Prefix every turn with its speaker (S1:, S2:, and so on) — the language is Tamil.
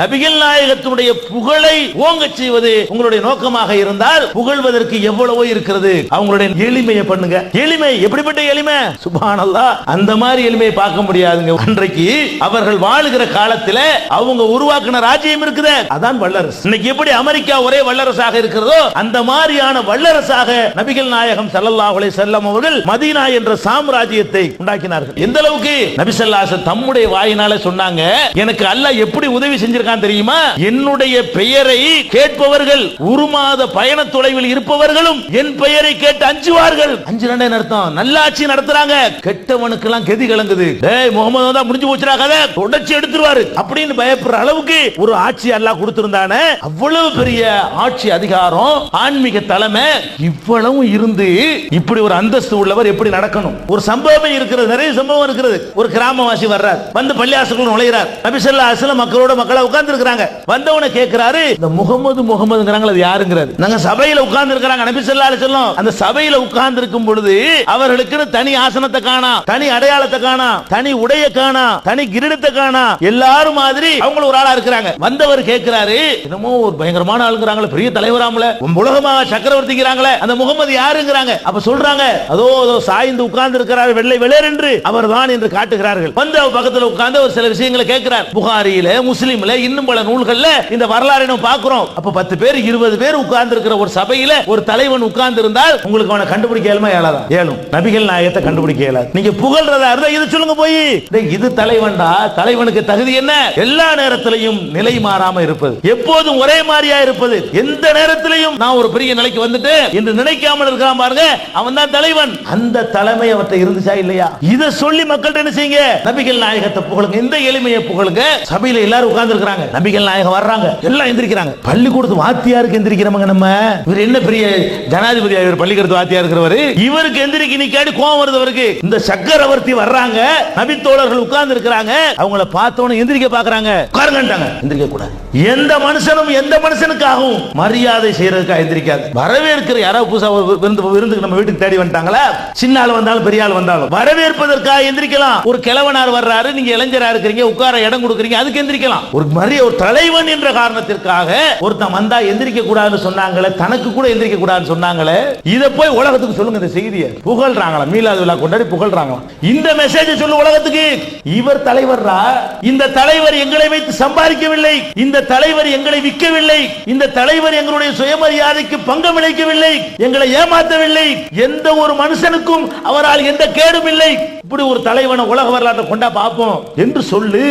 S1: நபிகள் நாயகத்தினுடைய புகழை ஓங்கச் செய்வது உங்களுடைய நோக்கமாக இருந்தால் புகழ்வதற்கு எவ்வளவோ இருக்கிறது. அவங்களுடைய எளிமையை பண்ணுங்க. எளிமை எப்படிப்பட்ட எளிமை? சுபானல்லா அந்த மாதிரி எளிமையை பார்க்க முடியாதுங்க. அன்றைக்கு அவர்கள் வாழுகிற காலத்துல அவங்க உருவாக்கின ராஜ்யம் இருக்குது. அதான் வல்லரசு. இன்னைக்கு எப்படி அமெரிக்கா ஒரே வல்லரசாக இருக்கிறதோ அந்த மாதிரியான வல்லரசாக நபிகள் நாயகம் ஸல்லல்லாஹு அலைஹி வஸல்லம் அவர்கள் மதீனா என்ற சாம்ராஜ்யத்தை உண்டாக்கினார்கள். எந்த அளவுக்கு? நபிசல்லாச தம்முடைய வாயினால சொன்னாங்க எனக்கு அல்லாஹ் எப்படி உதவி செஞ்சிருக்க இருக்கான் தெரியுமா? என்னுடைய பெயரை கேட்பவர்கள் உருமாத பயண தொலைவில் இருப்பவர்களும் என் பெயரை கேட்டு அஞ்சுவார்கள். அஞ்சு ரெண்டே அர்த்தம். நல்லாட்சி நடத்துறாங்க. கெட்டவனுக்கு எல்லாம் கெதி கலங்குது. டேய் முகமது தான் முடிஞ்சு போச்சுடா கதை. உடைச்சு எடுத்துருவாரு. அப்படின்னு பயப்படுற அளவுக்கு ஒரு ஆட்சி அல்லாஹ் கொடுத்திருந்தானே. அவ்வளவு பெரிய ஆட்சி அதிகாரம் ஆன்மீக தலைமை இவ்வளவு இருந்து இப்படி ஒரு அந்தஸ்து உள்ளவர் எப்படி நடக்கணும்? ஒரு சம்பவம் இருக்கிறது. நிறைய சம்பவம் இருக்கிறது. ஒரு கிராமவாசி வர்றார். வந்து பள்ளியாசுக்குள் நுழைகிறார் நபிசல்லா அசல மக்களோட மக்களை உட்கார்ந்து இருக்கிறாங்க வந்தவன கேட்கிறாரு இந்த முகமது முகமதுங்கிறாங்க அது யாருங்கிறது? நாங்க சபையில உட்கார்ந்து இருக்கிறாங்க நபி சொல்லாலே சொல்லும் அந்த சபையில உட்கார்ந்து இருக்கும் பொழுது அவர்களுக்கு தனி ஆசனத்தை காணா தனி அடையாளத்தை காணா தனி உடைய காணா தனி கிரீடத்தை காணா எல்லாரும் மாதிரி அவங்க ஒரு ஆளா இருக்கிறாங்க. வந்தவர் கேட்கிறாரு என்னமோ ஒரு பயங்கரமான ஆளுங்கிறாங்களே பெரிய தலைவராமல உலகமா சக்கரவர்த்திங்கிறாங்களே அந்த முகமது யாருங்கிறாங்க? அப்ப சொல்றாங்க அதோ அதோ சாய்ந்து உட்கார்ந்து இருக்கிறார் வெள்ளை வெளியர் என்று. அவர் தான் என்று காட்டுகிறார்கள். வந்து அவர் பக்கத்துல உட்கார்ந்து ஒரு சில விஷயங்களை கேட்கிறார். புகாரியில முஸ்லீம்ல இன்னும் பல நூல்கள்ல இந்த வரலாறு நம்ம பார்க்கிறோம். அப்ப பத்து பேர் இருபது பேர் உட்கார்ந்து இருக்கிற ஒரு சபையில ஒரு தலைவன் உட்கார்ந்து இருந்தால் உங்களுக்கு அவனை கண்டுபிடிக்க இயலுமா? இயலாதா? ஏழும் நபிகள் நாயகத்தை கண்டுபிடிக்க இயலாது. நீங்க புகழ்றதா இருந்தா இது சொல்லுங்க போய். இது தலைவன்டா. தலைவனுக்கு தகுதி என்ன? எல்லா நேரத்திலையும் நிலை மாறாம இருப்பது. எப்போதும் ஒரே மாதிரியா இருப்பது. எந்த நேரத்திலையும் நான் ஒரு பெரிய நிலைக்கு வந்துட்டு என்று நினைக்காமல் இருக்கான் பாருங்க. அவன் தான் தலைவன். அந்த தலைமை அவர்கிட்ட இருந்துச்சா இல்லையா? இத சொல்லி மக்கள்கிட்ட என்ன செய்யுங்க? நபிகள் நாயகத்தை புகழுங்க. இந்த எளிமையை புகழுங்க. சபையில எல்லாரும் உட்கார்ந்து வர்றாங்க. நபிகள் நாயகம் வர்றாங்க. எல்லாம் எந்திரிக்கிறாங்க. பள்ளிக்கூடத்து வாத்தியாருக்கு எந்திரிக்கிறவங்க நம்ம? இவர் என்ன பெரிய ஜனாதிபதி இவர் பள்ளிக்கூடத்து வாத்தியா இருக்கிறவர்? இவருக்கு எந்திரிக்க கேடு கோவம் வருது அவருக்கு. இந்த சக்கரவர்த்தி வர்றாங்க. நபித்தோழர்கள் உட்கார்ந்து இருக்கிறாங்க அவங்கள பார்த்தவன எந்திரிக்க பாக்குறாங்க உட்காருங்கட்டாங்க எந்திரிக்க கூடாது. எந்த மனுஷனும் எந்த மனுஷனுக்காகவும் மரியாதை செய்யறதுக்காக எந்திரிக்காது. வரவேற்கிற யாராவது புதுசா ஒரு விருந்து விருந்துக்கு நம்ம வீட்டுக்கு தேடி வந்துட்டாங்களா? சின்ன ஆள் வந்தாலும் பெரிய ஆள் வந்தாலும். வரவேற்பதற்காக எந்திரிக்கலாம். ஒரு கிழவனார் வர்றாரு. நீங்க இளைஞரா இருக்கிறீங்க. உட்கார இடம் கொடுக்குறீங்க. அதுக்கு எந்திரிக்கலாம். ஒரு மரிய ஒரு தலைவன் என்ற காரணத்திற்காக ஒருத்தன் வந்தா எந்திரிக்க கூடாதுன்னு சொன்னாங்களே தனக்கு கூட எந்திரிக்க கூடாதுன்னு சொன்னாங்களே இத போய் உலகத்துக்கு சொல்லுங்க இந்த செய்தியை. புகழ்றாங்களா மீலாது விழா கொண்டாடி புகழ்றாங்களா இந்த மெசேஜ் சொல்லு உலகத்துக்கு. இவர் தலைவர்ரா? இந்த தலைவர் எங்களை வைத்து சம்பாதிக்கவில்லை. இந்த தலைவர் எங்களை விற்கவில்லை. இந்த தலைவர் எங்களுடைய சுயமரியாதைக்கு பங்கம் விளைக்கவில்லை எங்களை ஏமாற்றவில்லை எந்த ஒரு மனுஷனுக்கும் அவரால் எந்த கேடும் இல்லை. இப்படி ஒரு தலைவனை உலக வரலாற்றை கொண்டா பார்ப்போம். என்று சொல்லு.